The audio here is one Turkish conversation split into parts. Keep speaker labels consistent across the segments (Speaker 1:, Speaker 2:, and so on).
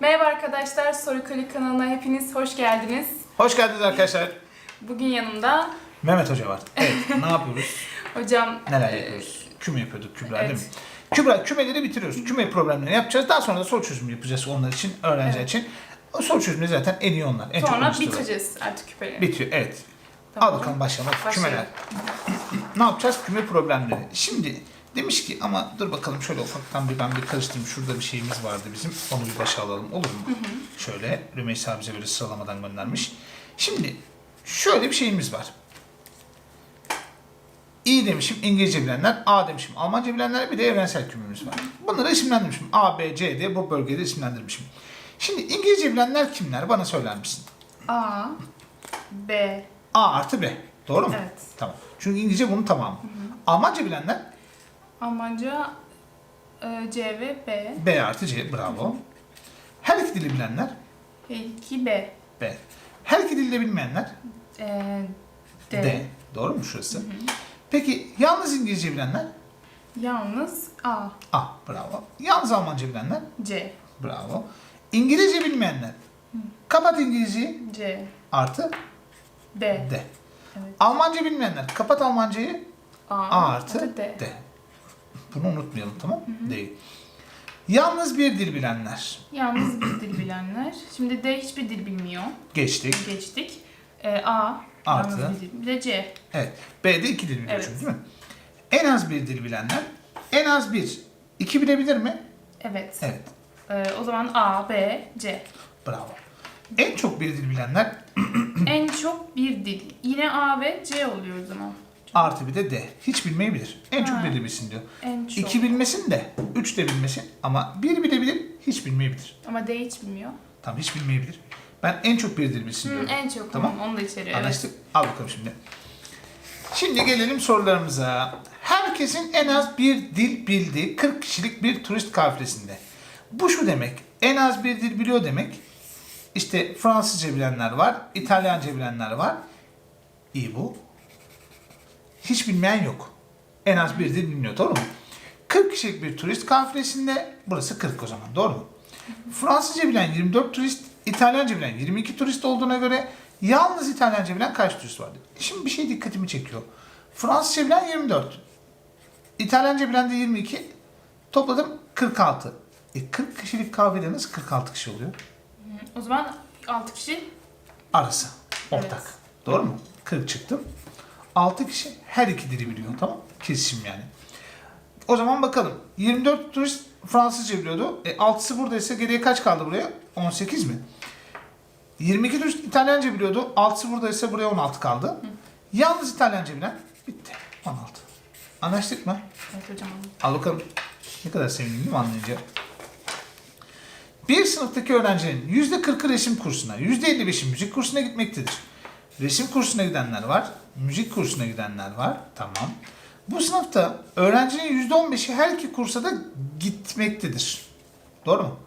Speaker 1: Merhaba arkadaşlar, Soru Kali kanalına hepiniz hoş geldiniz.
Speaker 2: Hoş geldiniz arkadaşlar.
Speaker 1: Bugün yanımda
Speaker 2: Mehmet Hoca var. Evet, ne yapıyoruz?
Speaker 1: hocam
Speaker 2: Neler
Speaker 1: e,
Speaker 2: yapıyoruz? Küme yapıyorduk Kübra
Speaker 1: evet.
Speaker 2: değil mi? Kübra, kümeleri bitiriyoruz. Küme problemlerini yapacağız. Daha sonra da soru çözümü yapacağız onlar için, öğrenciler
Speaker 1: Evet.
Speaker 2: için. O soru çözümü zaten en iyi onlar. En
Speaker 1: Sonra bitireceğiz artık küpeleri.
Speaker 2: Bitiyor, evet.
Speaker 1: Tamam.
Speaker 2: Al bakalım Başlayalım. Kümeler. ne yapacağız? Küme problemleri. Şimdi demiş ki ama dur bakalım şöyle ufaktan bir ben bir karıştırayım. Şurada bir şeyimiz vardı bizim. Onu bir başa alalım olur mu? Şöyle Rümeysa bize böyle sıralamadan göndermiş. Şimdi şöyle bir şeyimiz var. İ demişim İngilizce bilenler, A demişim Almanca bilenler bir de evrensel kümemiz var. Bunları isimlendirmişim. A, B, C diye bu bölgede isimlendirmişim. Şimdi İngilizce bilenler kimler? Bana söyler misin?
Speaker 1: A, B,
Speaker 2: A artı B. Doğru mu?
Speaker 1: evet.
Speaker 2: Tamam. Çünkü İngilizce bunun tamamı. Almanca bilenler
Speaker 1: Almanca e, C ve B.
Speaker 2: B artı C. Bravo. Her iki dili bilenler
Speaker 1: H2 B.
Speaker 2: B. Her iki dilde bilmeyenler
Speaker 1: E, D.
Speaker 2: D. Doğru mu şurası? Peki yalnız İngilizce bilenler
Speaker 1: Yalnız A,
Speaker 2: A. Bravo. Yalnız Almanca bilenler
Speaker 1: C,
Speaker 2: Bravo. İngilizce bilmeyenler kapat İngilizceyi
Speaker 1: C,
Speaker 2: artı
Speaker 1: D.
Speaker 2: D.
Speaker 1: Evet.
Speaker 2: Almanca bilmeyenler kapat Almancayı
Speaker 1: A,
Speaker 2: A artı
Speaker 1: D.
Speaker 2: D. Bunu unutmayalım tamam mı? Değil. Yalnız bir dil bilenler.
Speaker 1: Yalnız bir dil bilenler. Şimdi D hiçbir dil bilmiyor.
Speaker 2: Geçtik.
Speaker 1: Geçtik. E, A,
Speaker 2: Artı.
Speaker 1: yalnız bir dil. Bir de C.
Speaker 2: Evet. B'de iki dil biliyor
Speaker 1: Evet.
Speaker 2: çünkü değil mi? En az bir dil bilenler. En az bir. İki bilebilir mi?
Speaker 1: Evet.
Speaker 2: Evet.
Speaker 1: E, o zaman A, B, C.
Speaker 2: Bravo. En çok bir dil bilenler
Speaker 1: en çok bir dil. Yine A ve C oluyor o zaman.
Speaker 2: Artı bir de D. Hiç bilmeyebilir. En çok dil bilsin diyor.
Speaker 1: En çok.
Speaker 2: İki bilmesin de üç de bilmesin ama bir bilebilir, hiç bilmeyebilir.
Speaker 1: Ama D hiç bilmiyor.
Speaker 2: Tamam hiç bilmeyebilir. Ben en çok bir dil bilsin
Speaker 1: Hı,
Speaker 2: diyorum.
Speaker 1: en çok
Speaker 2: Tamam.
Speaker 1: tamam. Onu da içeriyor. Evet.
Speaker 2: Anlaştık. Al bakalım şimdi. Şimdi gelelim sorularımıza. Herkesin en az bir dil bildiği 40 kişilik bir turist kafilesinde. Bu şu demek. En az bir dil biliyor demek. İşte Fransızca bilenler var, İtalyanca bilenler var. İyi bu. Hiç bilmeyen yok. En az bir dil biliniyor. Doğru mu? 40 kişilik bir turist kafilesinde burası 40 o zaman. Doğru mu? Fransızca bilen 24 turist, İtalyanca bilen 22 turist olduğuna göre yalnız İtalyanca bilen kaç turist vardı? Şimdi bir şey dikkatimi çekiyor. Fransızca bilen 24. İtalyanca bilen de 22. Topladım 46. E 40 kişilik kahvede nasıl 46 kişi oluyor?
Speaker 1: O zaman 6 kişi
Speaker 2: Arası. Ortak.
Speaker 1: Evet.
Speaker 2: Doğru mu? 40 çıktı. 6 kişi her iki dili biliyor. Tamam Kesişim yani. O zaman bakalım. 24 turist Fransızca biliyordu. E 6'sı buradaysa geriye kaç kaldı buraya? 18 mi? 22 turist İtalyanca biliyordu. 6'sı buradaysa buraya 16 kaldı. Yalnız İtalyanca bilen bitti. 16. Anlaştık mı?
Speaker 1: Evet hocam.
Speaker 2: Al bakalım. Ne kadar sevindim değil mi anlayınca? Bir sınıftaki öğrencilerin %40'ı resim kursuna, %55'i müzik kursuna gitmektedir. Resim kursuna gidenler var, müzik kursuna gidenler var. Tamam. Bu sınıfta öğrencinin %15'i her iki kursa da gitmektedir. Doğru mu?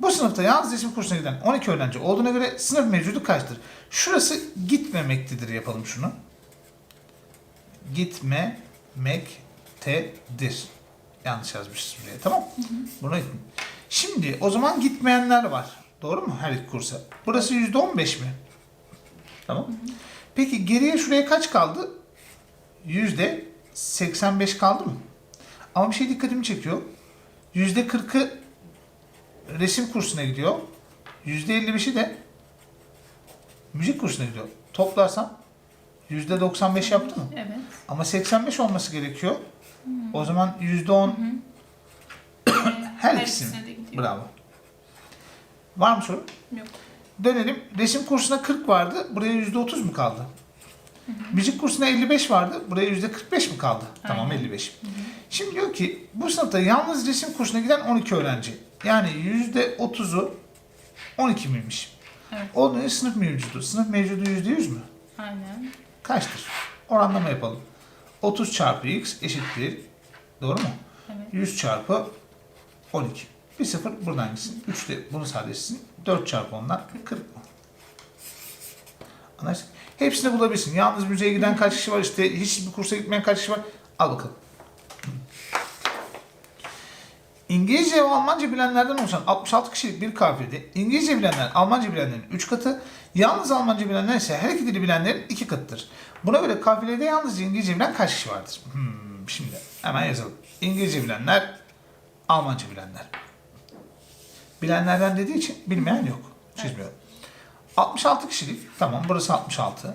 Speaker 2: Bu sınıfta yalnız resim kursuna giden 12 öğrenci olduğuna göre sınıf mevcudu kaçtır? Şurası gitmemektedir yapalım şunu. Gitmemektedir. Yanlış yazmışız buraya tamam Buna gitme. Şimdi o zaman gitmeyenler var. Doğru mu her iki kursa? Burası %15 mi? Tamam. Peki geriye şuraya kaç kaldı? Yüzde 85 kaldı mı? Ama bir şey dikkatimi çekiyor. Yüzde 40'ı resim kursuna gidiyor. Yüzde 55'i de müzik kursuna gidiyor. Toplarsam yüzde 95 yaptı mı?
Speaker 1: Evet.
Speaker 2: Ama 85 olması gerekiyor. O zaman yüzde 10 her ikisi mi?
Speaker 1: ikisine de gidiyor.
Speaker 2: Bravo. Var mı soru?
Speaker 1: Yok.
Speaker 2: Dönelim. Resim kursuna 40 vardı. Buraya yüzde 30 mu kaldı? Müzik kursuna 55 vardı. Buraya yüzde 45 mi kaldı? Tamam
Speaker 1: Aynen.
Speaker 2: 55. Şimdi diyor ki bu sınıfta yalnız resim kursuna giden 12 öğrenci. Yani yüzde 30'u 12 miymiş?
Speaker 1: Evet.
Speaker 2: Onun sınıf mevcudu. Sınıf mevcudu yüzde 100 mü?
Speaker 1: Aynen.
Speaker 2: Kaçtır? Oranlama yapalım. 30 çarpı x eşittir. Doğru mu?
Speaker 1: Evet.
Speaker 2: 100 çarpı 12. Bir sıfır buradan gitsin. 3 de bunu sadeleşsin. 4 çarpı 10'dan 40 mı? Anlaştık. Hepsini bulabilirsin. Yalnız müzeye giden kaç kişi var? İşte hiç bir kursa gitmeyen kaç kişi var? Al bakalım. İngilizce ve Almanca bilenlerden oluşan 66 kişilik bir kafilede İngilizce bilenler Almanca bilenlerin 3 katı, yalnız Almanca bilenler ise her iki dili bilenlerin 2 katıdır. Buna göre kafilede yalnızca İngilizce bilen kaç kişi vardır? Hmm, şimdi hemen yazalım. İngilizce bilenler, Almanca bilenler. Bilenlerden dediği için bilmeyen yok. Çizmiyorum. 66 kişilik. Tamam burası 66.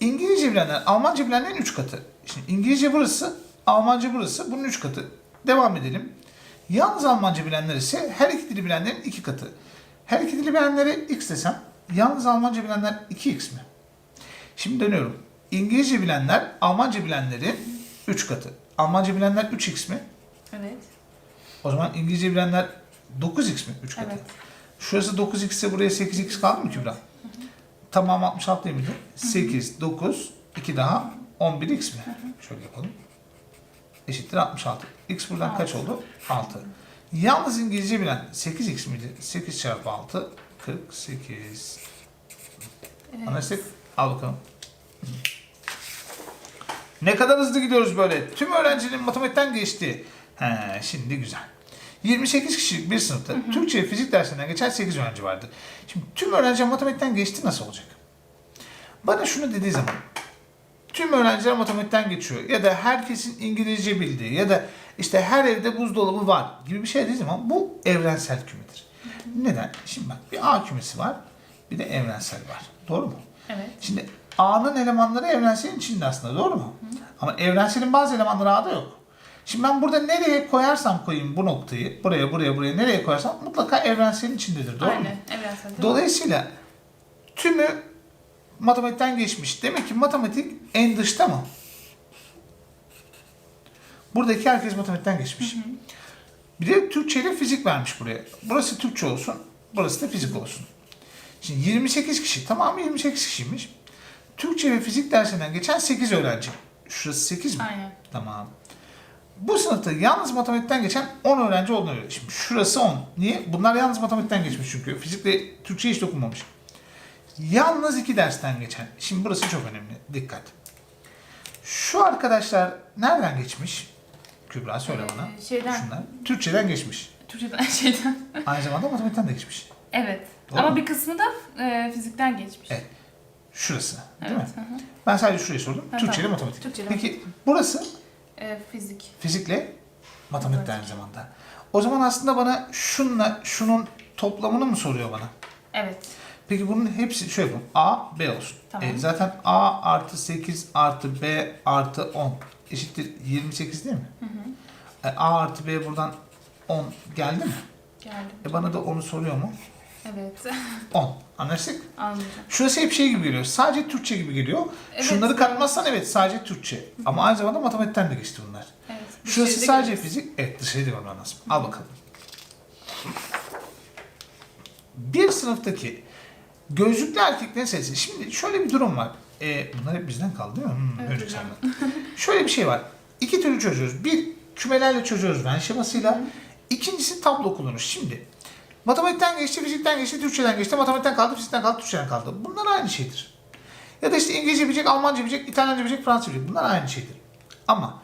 Speaker 2: İngilizce bilenler, Almanca bilenlerin 3 katı. Şimdi İngilizce burası, Almanca burası. Bunun 3 katı. Devam edelim. Yalnız Almanca bilenler ise her iki dili bilenlerin 2 katı. Her iki dili bilenlere x desem, yalnız Almanca bilenler 2x mi? Şimdi dönüyorum. İngilizce bilenler, Almanca bilenlerin 3 katı. Almanca bilenler 3x mi?
Speaker 1: Evet.
Speaker 2: O zaman İngilizce bilenler 9x mi? 3 katı.
Speaker 1: Evet.
Speaker 2: Şurası 9x ise buraya 8x kaldı mı Kübra? Tamam 66 değil miydi? 8, 9, 2 daha 11x mi? Şöyle yapalım. Eşittir 66. X buradan kaç oldu? 6. Yalnız İngilizce bilen 8x miydi? 8 çarpı 6, 48.
Speaker 1: Evet.
Speaker 2: Anlaştık? Al bakalım. Ne kadar hızlı gidiyoruz böyle. Tüm öğrencinin matematikten geçti. He, şimdi güzel. 28 kişilik bir sınıfta Türkçe ve fizik dersinden geçen 8 öğrenci vardı. Şimdi tüm öğrenci matematikten geçti nasıl olacak? Bana şunu dediği zaman tüm öğrenciler matematikten geçiyor ya da herkesin İngilizce bildiği ya da işte her evde buzdolabı var gibi bir şey dediği zaman bu evrensel kümedir. Neden? Şimdi bak bir A kümesi var bir de evrensel var. Doğru mu?
Speaker 1: Evet.
Speaker 2: Şimdi A'nın elemanları evrenselin içinde aslında doğru mu? Ama evrenselin bazı elemanları A'da yok. Şimdi ben burada nereye koyarsam koyayım bu noktayı, buraya, buraya, buraya nereye koyarsam mutlaka evrenselin içindedir. Doğru mu?
Speaker 1: Aynen. Evrensel. değil mi?
Speaker 2: Dolayısıyla tümü matematikten geçmiş. Demek ki matematik en dışta mı? Buradaki herkes matematikten geçmiş. Bir de Türkçe ile fizik vermiş buraya. Burası Türkçe olsun, burası da fizik olsun. Şimdi 28 kişi, tamamı 28 kişiymiş. Türkçe ve fizik dersinden geçen 8 öğrenci. Şurası 8 mi?
Speaker 1: Aynen.
Speaker 2: Tamam. Bu sınıfta yalnız matematikten geçen 10 öğrenci olduğunu göre. Şimdi şurası 10. Niye? Bunlar yalnız matematikten geçmiş çünkü. Fizikle Türkçe hiç dokunmamış. Yalnız iki dersten geçen. Şimdi burası çok önemli. Dikkat. Şu arkadaşlar nereden geçmiş? Kübra söyle bana.
Speaker 1: Ee, şeyden.
Speaker 2: Şunlar. Türkçeden geçmiş.
Speaker 1: Türkçeden şeyden.
Speaker 2: Aynı zamanda matematikten de geçmiş.
Speaker 1: Evet.
Speaker 2: Doğru
Speaker 1: Ama
Speaker 2: mu?
Speaker 1: bir kısmı da e, fizikten geçmiş.
Speaker 2: Evet. Şurası. Değil
Speaker 1: Evet.
Speaker 2: mi?
Speaker 1: hı hı.
Speaker 2: Ben sadece şurayı sordum.
Speaker 1: Ha,
Speaker 2: Türkçe ile matematik.
Speaker 1: Türkçe ile
Speaker 2: Peki burası
Speaker 1: E, fizik.
Speaker 2: Fizikle matematik de aynı zamanda. O zaman aslında bana şunla şunun toplamını mı soruyor bana?
Speaker 1: Evet.
Speaker 2: Peki bunun hepsi şöyle yapalım. A, B olsun.
Speaker 1: Tamam.
Speaker 2: E, zaten A artı 8 artı B artı 10 eşittir 28 değil mi?
Speaker 1: Hı hı.
Speaker 2: E, A artı B buradan 10 geldi mi?
Speaker 1: Geldim.
Speaker 2: E bana da onu soruyor mu?
Speaker 1: Evet.
Speaker 2: 10. Anlaştık?
Speaker 1: Anladım.
Speaker 2: Şurası hep şey gibi geliyor. Sadece Türkçe gibi geliyor.
Speaker 1: Evet.
Speaker 2: Şunları katmazsan evet sadece Türkçe. Ama aynı zamanda matematikten de geçti bunlar.
Speaker 1: Evet.
Speaker 2: Şurası
Speaker 1: Dışarıda
Speaker 2: sadece
Speaker 1: görüyoruz.
Speaker 2: fizik. Evet dışarıya devam lazım. Al bakalım. Bir sınıftaki gözlüklü erkeklerin sayısı. Şimdi şöyle bir durum var. Ee, bunlar hep bizden kaldı değil mi? Hmm,
Speaker 1: Evet
Speaker 2: sandım. şöyle bir şey var. İki türlü çözüyoruz. Bir kümelerle çözüyoruz Venn şemasıyla. İkincisi tablo kullanıyoruz. Şimdi matematikten geçti, fizikten geçti, Türkçeden geçti, matematikten kaldı, fizikten kaldı, Türkçeden kaldı. Bunlar aynı şeydir. Ya da işte İngilizce bilecek, Almanca bilecek, İtalyanca bilecek, Fransızca bilecek. Bunlar aynı şeydir. Ama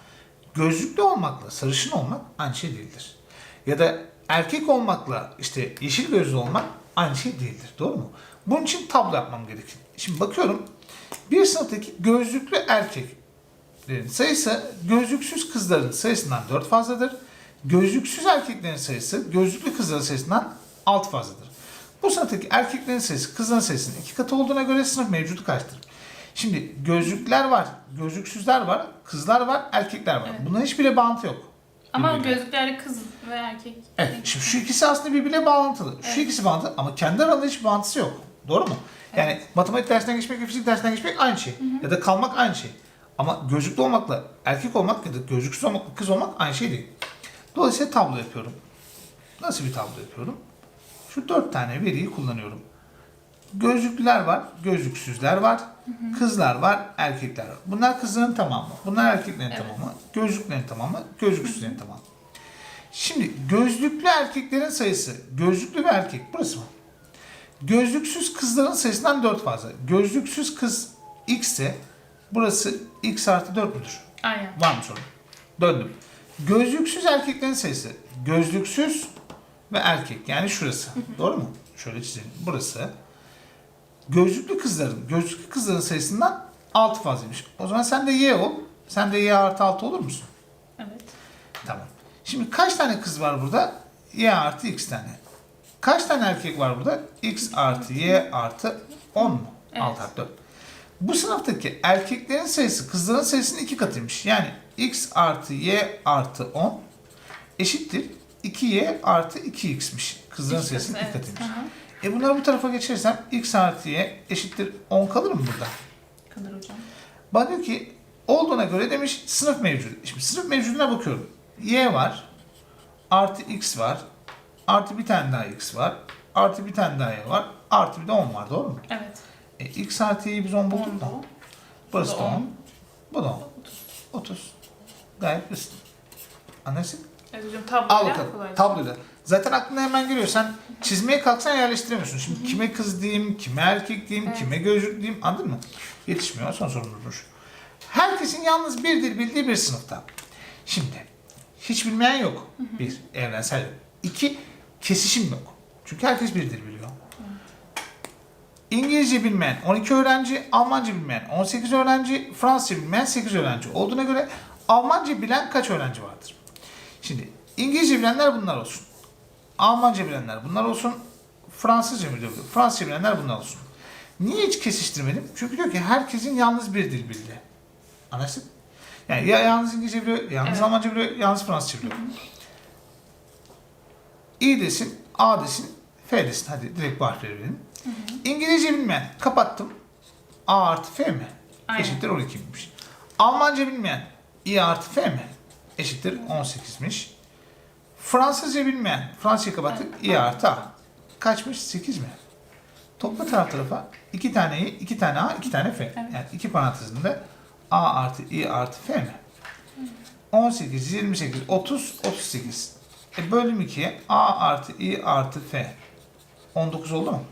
Speaker 2: gözlüklü olmakla sarışın olmak aynı şey değildir. Ya da erkek olmakla işte yeşil gözlü olmak aynı şey değildir. Doğru mu? Bunun için tablo yapmam gerekir. Şimdi bakıyorum bir sınıftaki gözlüklü erkeklerin sayısı gözlüksüz kızların sayısından 4 fazladır. Gözlüksüz erkeklerin sayısı gözlüklü kızların sayısından 6 fazladır. Bu sınıftaki erkeklerin sayısı kızların sayısının iki katı olduğuna göre sınıf mevcudu kaçtır? Şimdi gözlükler var, gözlüksüzler var, kızlar var, erkekler var.
Speaker 1: Evet.
Speaker 2: Bunların hiçbiriyle bağlantı yok.
Speaker 1: Ama gözlüklerle kız ve erkek.
Speaker 2: Evet, şimdi şu ikisi aslında birbirine bağlantılı. Şu
Speaker 1: Evet.
Speaker 2: ikisi bağlantılı ama kendi aralarında hiç bağlantısı yok. Doğru mu? Yani matematik dersinden geçmek ve fizik dersinden geçmek aynı şey. Ya da kalmak aynı şey. Ama gözlüklü olmakla erkek olmak ya da gözlüksüz olmakla kız olmak aynı şey değil. Dolayısıyla tablo yapıyorum. Nasıl bir tablo yapıyorum? Şu dört tane veriyi kullanıyorum. Gözlüklüler var, gözlüksüzler var, kızlar var, erkekler var. Bunlar kızların tamamı, bunlar erkeklerin
Speaker 1: Evet.
Speaker 2: tamamı, gözlüklerin tamamı, gözlüksüzlerin tamamı. Şimdi gözlüklü erkeklerin sayısı, gözlüklü bir erkek burası mı? Gözlüksüz kızların sayısından 4 fazla. Gözlüksüz kız x ise burası x artı 4 müdür?
Speaker 1: Aynen.
Speaker 2: Var mı sorun? Döndüm. Gözlüksüz erkeklerin sayısı. Gözlüksüz ve erkek. Yani şurası. Doğru mu? Şöyle çizelim. Burası. Gözlüklü kızların, gözlüklü kızların sayısından 6 fazlaymış. O zaman sen de Y ol. Sen de Y artı 6 olur musun?
Speaker 1: Evet.
Speaker 2: Tamam. Şimdi kaç tane kız var burada? Y artı X tane. Kaç tane erkek var burada? X artı Y artı 10 mu?
Speaker 1: Evet.
Speaker 2: 6 artı 4. Bu sınıftaki erkeklerin sayısı kızların sayısının iki katıymış. Yani X artı Y artı 10 eşittir 2Y artı 2X'miş. Kızların
Speaker 1: İki
Speaker 2: sayısının iki katıymış. E bunları bu tarafa geçirirsem X artı Y eşittir 10 kalır mı burada?
Speaker 1: Kalır hocam.
Speaker 2: Bana diyor ki olduğuna göre demiş sınıf mevcudu. Şimdi sınıf mevcuduna bakıyorum. Y var. Artı X var. Artı bir tane daha X var. Artı bir tane daha Y var. Artı bir de 10 var doğru mu?
Speaker 1: Evet.
Speaker 2: E, X artı Y'yi biz 10 bulduk
Speaker 1: bu.
Speaker 2: Burası
Speaker 1: Bu
Speaker 2: da
Speaker 1: da
Speaker 2: 10.
Speaker 1: on.
Speaker 2: Bu da 10. 30. Gayet basit. Anlaştık?
Speaker 1: Evet hocam
Speaker 2: Al
Speaker 1: tabloyla
Speaker 2: bakalım.
Speaker 1: kolayca.
Speaker 2: Tabloyla. Zaten aklına hemen geliyor. Sen çizmeye kalksan yerleştiremiyorsun. Şimdi kime kız diyeyim, kime erkek diyeyim,
Speaker 1: Evet.
Speaker 2: kime gözlük diyeyim anladın mı? Yetişmiyor. Son sorumuzmuş. Herkesin yalnız bir dil bildiği bir sınıfta. Şimdi hiç bilmeyen yok. Bir, evrensel yok. İki, kesişim yok. Çünkü herkes bir dil biliyor. İngilizce bilmeyen 12 öğrenci, Almanca bilmeyen 18 öğrenci, Fransızca bilmeyen 8 öğrenci olduğuna göre Almanca bilen kaç öğrenci vardır? Şimdi İngilizce bilenler bunlar olsun. Almanca bilenler bunlar olsun. Fransızca biliyor. Fransızca bilenler bunlar olsun. Niye hiç kesiştirmedim? Çünkü diyor ki herkesin yalnız bir dil bildi. Anlaştık? Yani ya yalnız İngilizce biliyor, yalnız
Speaker 1: Evet.
Speaker 2: Almanca biliyor, yalnız Fransızca biliyor. İ desin, A desin, F desin. Hadi direkt bu harfleri verelim. İngilizce bilmeyen kapattım. A artı F mi?
Speaker 1: Aynen.
Speaker 2: Eşittir 12'ymiş. Almanca bilmeyen İ artı F mi? Eşittir 18'miş. Fransızca bilmeyen Fransızca kapattık İ artı A. Kaçmış? 8 mi? Topla taraf tarafa iki tane İ, iki tane A, iki tane F. Yani iki parantezinde A artı İ artı F mi? 18, 28, 30, 38. E bölüm 2'ye A artı İ artı F. 19 oldu mu?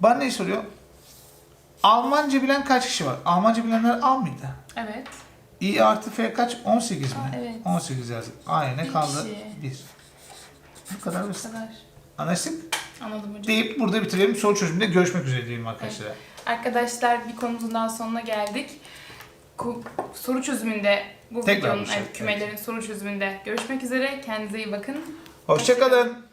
Speaker 2: Bana ne soruyor? Almanca bilen kaç kişi var? Almanca bilenler A mıydı?
Speaker 1: Evet.
Speaker 2: İ artı F kaç? 18 mi?
Speaker 1: Aa, evet.
Speaker 2: 18 yazdık. A'ya ne
Speaker 1: Bir
Speaker 2: kaldı?
Speaker 1: kişi.
Speaker 2: 1. Bu kadar
Speaker 1: Bu
Speaker 2: basit.
Speaker 1: kadar.
Speaker 2: Anlaştık?
Speaker 1: Anladım hocam.
Speaker 2: Deyip burada bitirelim. Soru çözümünde görüşmek üzere diyelim arkadaşlar.
Speaker 1: Arkadaşlar bir konumuzun daha sonuna geldik. Ku- Soru çözümünde bu
Speaker 2: Tekrar
Speaker 1: videonun
Speaker 2: buluşalım,
Speaker 1: evet, kümelerin soru çözümünde görüşmek üzere. Kendinize iyi bakın.
Speaker 2: Hoşçakalın.